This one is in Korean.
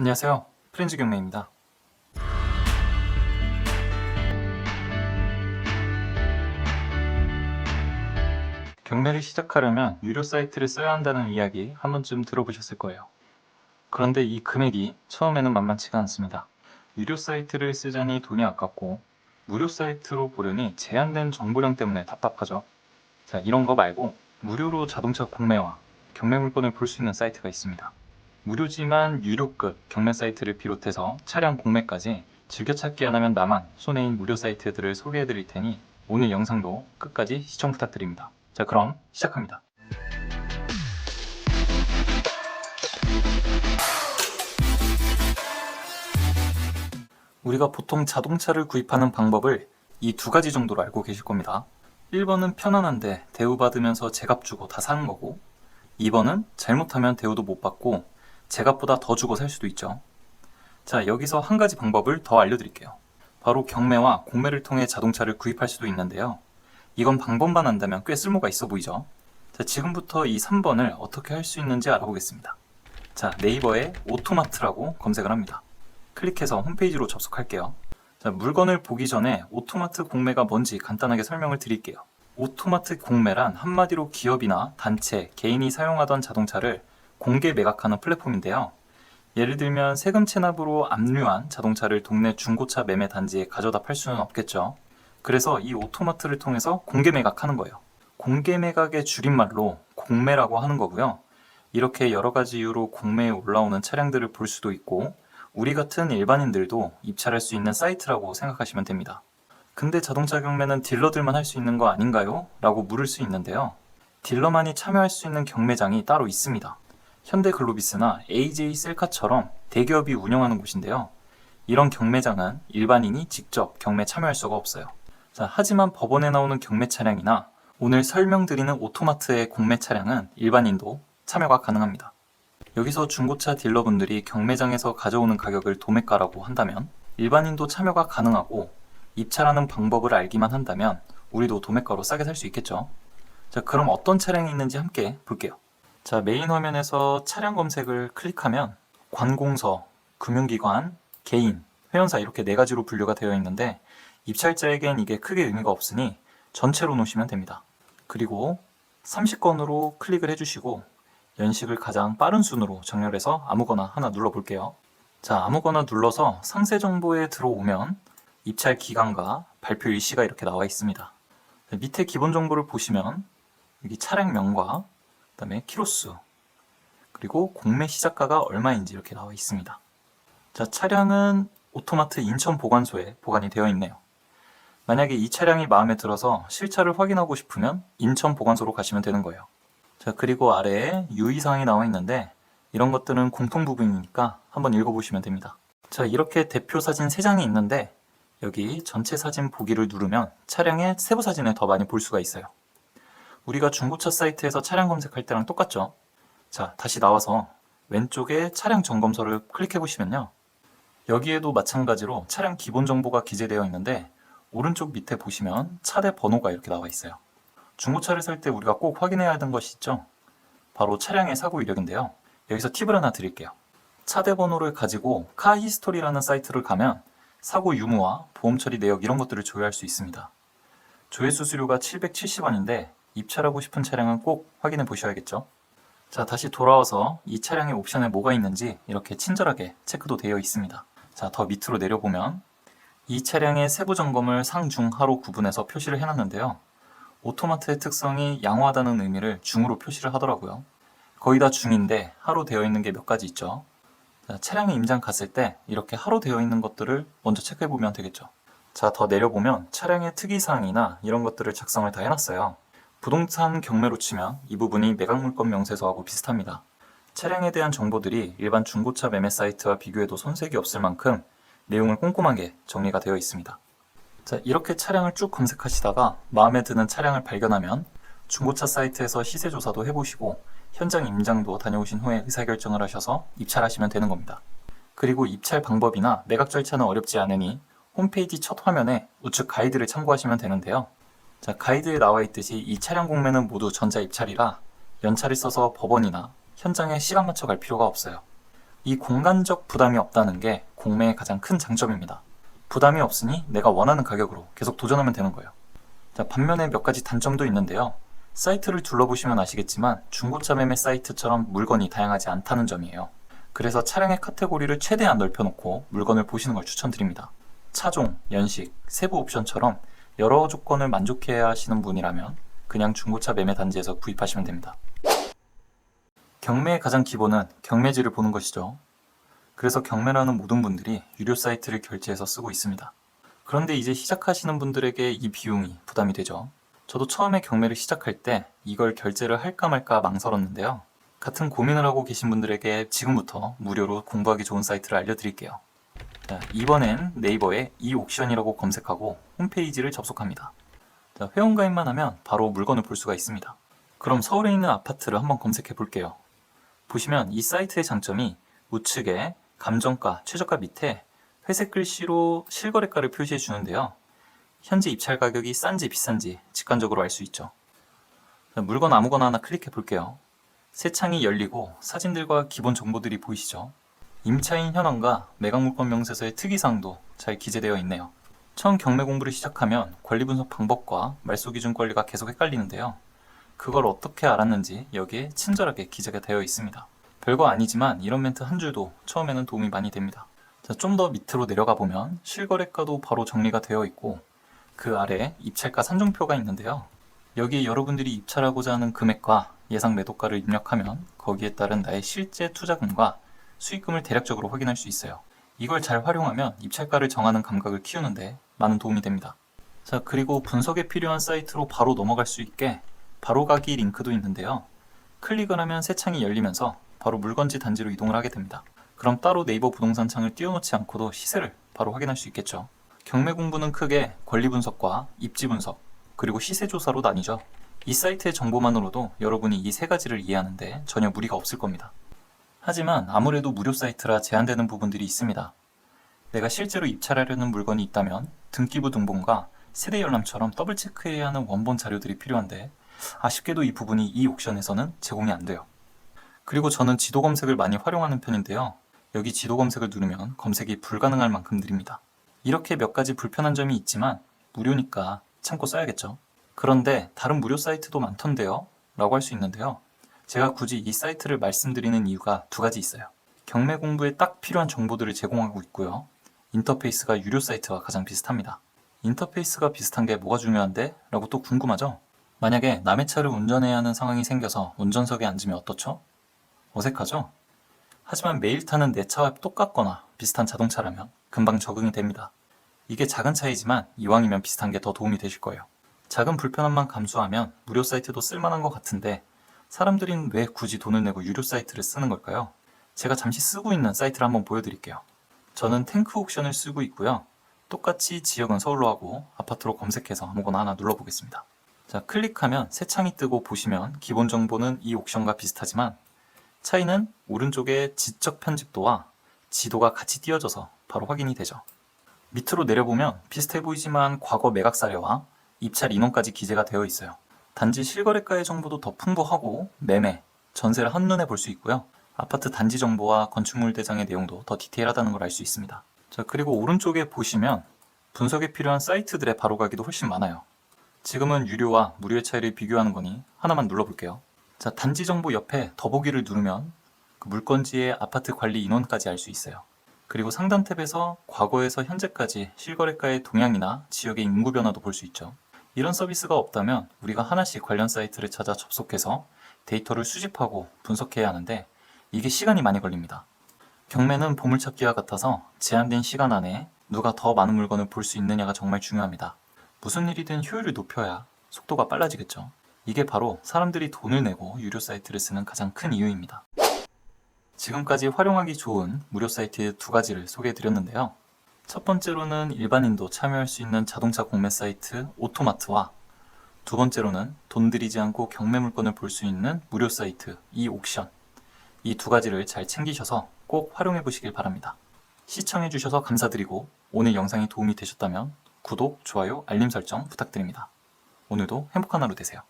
안녕하세요. 프렌즈 경매입니다. 경매를 시작하려면 유료 사이트를 써야 한다는 이야기 한 번쯤 들어보셨을 거예요. 그런데 이 금액이 처음에는 만만치가 않습니다. 유료 사이트를 쓰자니 돈이 아깝고 무료 사이트로 보려니 제한된 정보량 때문에 답답하죠. 자, 이런 거 말고 무료로 자동차 공매와 경매 물건을 볼 수 있는 사이트가 있습니다. 무료지만 유료급 경매 사이트를 비롯해서 차량 공매까지 즐겨찾기 안 하면 나만 손해인 무료 사이트들을 소개해 드릴 테니 오늘 영상도 끝까지 시청 부탁드립니다. 자, 그럼 시작합니다. 우리가 보통 자동차를 구입하는 방법을 이 두 가지 정도로 알고 계실 겁니다. 1번은 편안한데 대우받으면서 제값 주고 다 사는 거고 2번은 잘못하면 대우도 못 받고 제값보다 더 주고 살 수도 있죠. 자, 여기서 한 가지 방법을 더 알려드릴게요. 바로 경매와 공매를 통해 자동차를 구입할 수도 있는데요. 이건 방법만 안다면 꽤 쓸모가 있어 보이죠? 자, 지금부터 이 3번을 어떻게 할 수 있는지 알아보겠습니다. 자, 네이버에 오토마트라고 검색을 합니다. 클릭해서 홈페이지로 접속할게요. 자, 물건을 보기 전에 오토마트 공매가 뭔지 간단하게 설명을 드릴게요. 오토마트 공매란 한마디로 기업이나 단체, 개인이 사용하던 자동차를 공개 매각하는 플랫폼인데요. 예를 들면 세금 체납으로 압류한 자동차를 동네 중고차 매매 단지에 가져다 팔 수는 없겠죠. 그래서 이 오토마트를 통해서 공개 매각하는 거예요. 공개 매각의 줄임말로 공매라고 하는 거고요. 이렇게 여러 가지 이유로 공매에 올라오는 차량들을 볼 수도 있고 우리 같은 일반인들도 입찰할 수 있는 사이트라고 생각하시면 됩니다. 근데 자동차 경매는 딜러들만 할 수 있는 거 아닌가요? 라고 물을 수 있는데요. 딜러만이 참여할 수 있는 경매장이 따로 있습니다. 현대글로비스나 AJ 셀카처럼 대기업이 운영하는 곳인데요. 이런 경매장은 일반인이 직접 경매 참여할 수가 없어요. 자, 하지만 법원에 나오는 경매 차량이나 오늘 설명드리는 오토마트의 공매 차량은 일반인도 참여가 가능합니다. 여기서 중고차 딜러분들이 경매장에서 가져오는 가격을 도매가라고 한다면 일반인도 참여가 가능하고 입찰하는 방법을 알기만 한다면 우리도 도매가로 싸게 살 수 있겠죠. 자, 그럼 어떤 차량이 있는지 함께 볼게요. 자, 메인 화면에서 차량 검색을 클릭하면 관공서, 금융기관, 개인, 회원사 이렇게 네 가지로 분류가 되어 있는데 입찰자에겐 이게 크게 의미가 없으니 전체로 놓으시면 됩니다. 그리고 30건으로 클릭을 해주시고 연식을 가장 빠른 순으로 정렬해서 아무거나 하나 눌러볼게요. 자, 아무거나 눌러서 상세 정보에 들어오면 입찰 기간과 발표 일시가 이렇게 나와 있습니다. 네, 밑에 기본 정보를 보시면 여기 차량명과 그 다음에 키로수 그리고 공매 시작가가 얼마인지 이렇게 나와 있습니다. 자, 차량은 오토마트 인천 보관소에 보관이 되어 있네요. 만약에 이 차량이 마음에 들어서 실차를 확인하고 싶으면 인천 보관소로 가시면 되는 거예요. 자, 그리고 아래에 유의사항이 나와 있는데 이런 것들은 공통 부분이니까 한번 읽어보시면 됩니다. 자, 이렇게 대표 사진 3장이 있는데 여기 전체 사진 보기를 누르면 차량의 세부 사진을 더 많이 볼 수가 있어요. 우리가 중고차 사이트에서 차량 검색할 때랑 똑같죠? 자, 다시 나와서 왼쪽에 차량 점검서를 클릭해 보시면요. 여기에도 마찬가지로 차량 기본 정보가 기재되어 있는데 오른쪽 밑에 보시면 차대 번호가 이렇게 나와 있어요. 중고차를 살 때 우리가 꼭 확인해야 하는 것이 있죠. 바로 차량의 사고 이력인데요. 여기서 팁을 하나 드릴게요. 차대 번호를 가지고 카 히스토리라는 사이트를 가면 사고 유무와 보험 처리 내역 이런 것들을 조회할 수 있습니다. 조회 수수료가 770원인데 입찰하고 싶은 차량은 꼭 확인해 보셔야겠죠. 자, 다시 돌아와서 이 차량의 옵션에 뭐가 있는지 이렇게 친절하게 체크도 되어 있습니다. 자, 더 밑으로 내려보면 이 차량의 세부 점검을 상, 중, 하로 구분해서 표시를 해놨는데요. 오토마트의 특성이 양호하다는 의미를 중으로 표시를 하더라고요. 거의 다 중인데 하로 되어 있는 게 몇 가지 있죠. 자, 차량에 임장 갔을 때 이렇게 하로 되어 있는 것들을 먼저 체크해 보면 되겠죠. 자, 더 내려보면 차량의 특이사항이나 이런 것들을 작성을 다 해놨어요. 부동산 경매로 치면 이 부분이 매각물건 명세서하고 비슷합니다. 차량에 대한 정보들이 일반 중고차 매매 사이트와 비교해도 손색이 없을 만큼 내용을 꼼꼼하게 정리가 되어 있습니다. 자, 이렇게 차량을 쭉 검색하시다가 마음에 드는 차량을 발견하면 중고차 사이트에서 시세 조사도 해보시고 현장 임장도 다녀오신 후에 의사결정을 하셔서 입찰하시면 되는 겁니다. 그리고 입찰 방법이나 매각 절차는 어렵지 않으니 홈페이지 첫 화면에 우측 가이드를 참고하시면 되는데요. 자, 가이드에 나와 있듯이 이 차량 공매는 모두 전자 입찰이라 연차를 써서 법원이나 현장에 시간 맞춰 갈 필요가 없어요. 이 공간적 부담이 없다는 게 공매의 가장 큰 장점입니다. 부담이 없으니 내가 원하는 가격으로 계속 도전하면 되는 거예요. 자, 반면에 몇 가지 단점도 있는데요. 사이트를 둘러보시면 아시겠지만 중고차 매매 사이트처럼 물건이 다양하지 않다는 점이에요. 그래서 차량의 카테고리를 최대한 넓혀놓고 물건을 보시는 걸 추천드립니다. 차종, 연식, 세부 옵션처럼 여러 조건을 만족해야 하시는 분이라면 그냥 중고차 매매 단지에서 구입하시면 됩니다. 경매의 가장 기본은 경매지를 보는 것이죠. 그래서 경매라는 모든 분들이 유료 사이트를 결제해서 쓰고 있습니다. 그런데 이제 시작하시는 분들에게 이 비용이 부담이 되죠. 저도 처음에 경매를 시작할 때 이걸 결제를 할까 말까 망설였는데요. 같은 고민을 하고 계신 분들에게 지금부터 무료로 공부하기 좋은 사이트를 알려드릴게요. 자, 이번엔 네이버에 이옥션이라고 검색하고 홈페이지를 접속합니다. 자, 회원가입만 하면 바로 물건을 볼 수가 있습니다. 그럼 서울에 있는 아파트를 한번 검색해 볼게요. 보시면 이 사이트의 장점이 우측에 감정가, 최저가 밑에 회색 글씨로 실거래가를 표시해 주는데요. 현재 입찰 가격이 싼지 비싼지 직관적으로 알 수 있죠. 자, 물건 아무거나 하나 클릭해 볼게요. 새 창이 열리고 사진들과 기본 정보들이 보이시죠? 임차인 현황과 매각 물건 명세서의 특이사항도 잘 기재되어 있네요. 처음 경매 공부를 시작하면 권리 분석 방법과 말소 기준 권리가 계속 헷갈리는데요. 그걸 어떻게 알았는지 여기에 친절하게 기재가 되어 있습니다. 별거 아니지만 이런 멘트 한 줄도 처음에는 도움이 많이 됩니다. 좀 더 밑으로 내려가 보면 실거래가도 바로 정리가 되어 있고 그 아래 입찰가 산정표가 있는데요. 여기에 여러분들이 입찰하고자 하는 금액과 예상 매도가를 입력하면 거기에 따른 나의 실제 투자금과 수익금을 대략적으로 확인할 수 있어요. 이걸 잘 활용하면 입찰가를 정하는 감각을 키우는데 많은 도움이 됩니다. 자, 그리고 분석에 필요한 사이트로 바로 넘어갈 수 있게 바로 가기 링크도 있는데요. 클릭을 하면 새 창이 열리면서 바로 물건지 단지로 이동을 하게 됩니다. 그럼 따로 네이버 부동산 창을 띄워놓지 않고도 시세를 바로 확인할 수 있겠죠. 경매 공부는 크게 권리 분석과 입지 분석, 그리고 시세 조사로 나뉘죠. 이 사이트의 정보만으로도 여러분이 이 세 가지를 이해하는데 전혀 무리가 없을 겁니다. 하지만 아무래도 무료 사이트라 제한되는 부분들이 있습니다. 내가 실제로 입찰하려는 물건이 있다면 등기부 등본과 세대 열람처럼 더블 체크해야 하는 원본 자료들이 필요한데 아쉽게도 이 부분이 이 옥션에서는 제공이 안 돼요. 그리고 저는 지도 검색을 많이 활용하는 편인데요. 여기 지도 검색을 누르면 검색이 불가능할 만큼 느립니다. 이렇게 몇 가지 불편한 점이 있지만 무료니까 참고 써야겠죠. 그런데 다른 무료 사이트도 많던데요? 라고 할 수 있는데요. 제가 굳이 이 사이트를 말씀드리는 이유가 두 가지 있어요. 경매 공부에 딱 필요한 정보들을 제공하고 있고요. 인터페이스가 유료 사이트와 가장 비슷합니다. 인터페이스가 비슷한 게 뭐가 중요한데? 라고 또 궁금하죠? 만약에 남의 차를 운전해야 하는 상황이 생겨서 운전석에 앉으면 어떻죠? 어색하죠? 하지만 매일 타는 내 차와 똑같거나 비슷한 자동차라면 금방 적응이 됩니다. 이게 작은 차이지만 이왕이면 비슷한 게 더 도움이 되실 거예요. 작은 불편함만 감수하면 무료 사이트도 쓸만한 것 같은데 사람들은 왜 굳이 돈을 내고 유료 사이트를 쓰는 걸까요? 제가 잠시 쓰고 있는 사이트를 한번 보여드릴게요. 저는 탱크 옥션을 쓰고 있고요. 똑같이 지역은 서울로 하고 아파트로 검색해서 아무거나 하나 눌러보겠습니다. 자, 클릭하면 새 창이 뜨고 보시면 기본 정보는 이 옥션과 비슷하지만 차이는 오른쪽에 지적 편집도와 지도가 같이 띄어져서 바로 확인이 되죠. 밑으로 내려보면 비슷해 보이지만 과거 매각 사례와 입찰 인원까지 기재가 되어 있어요. 단지 실거래가의 정보도 더 풍부하고 매매, 전세를 한눈에 볼 수 있고요. 아파트 단지 정보와 건축물 대장의 내용도 더 디테일하다는 걸 알 수 있습니다. 자, 그리고 오른쪽에 보시면 분석에 필요한 사이트들의 바로가기도 훨씬 많아요. 지금은 유료와 무료의 차이를 비교하는 거니 하나만 눌러볼게요. 자, 단지 정보 옆에 더보기를 누르면 그 물건지의 아파트 관리 인원까지 알 수 있어요. 그리고 상단 탭에서 과거에서 현재까지 실거래가의 동향이나 지역의 인구 변화도 볼 수 있죠. 이런 서비스가 없다면 우리가 하나씩 관련 사이트를 찾아 접속해서 데이터를 수집하고 분석해야 하는데 이게 시간이 많이 걸립니다. 경매는 보물찾기와 같아서 제한된 시간 안에 누가 더 많은 물건을 볼 수 있느냐가 정말 중요합니다. 무슨 일이든 효율을 높여야 속도가 빨라지겠죠. 이게 바로 사람들이 돈을 내고 유료 사이트를 쓰는 가장 큰 이유입니다. 지금까지 활용하기 좋은 무료 사이트 두 가지를 소개해 드렸는데요. 첫 번째로는 일반인도 참여할 수 있는 자동차 공매 사이트 오토마트와 두 번째로는 돈 들이지 않고 경매 물건을 볼 수 있는 무료 사이트 이 옥션 이 두 가지를 잘 챙기셔서 꼭 활용해 보시길 바랍니다. 시청해 주셔서 감사드리고 오늘 영상이 도움이 되셨다면 구독, 좋아요, 알림 설정 부탁드립니다. 오늘도 행복한 하루 되세요.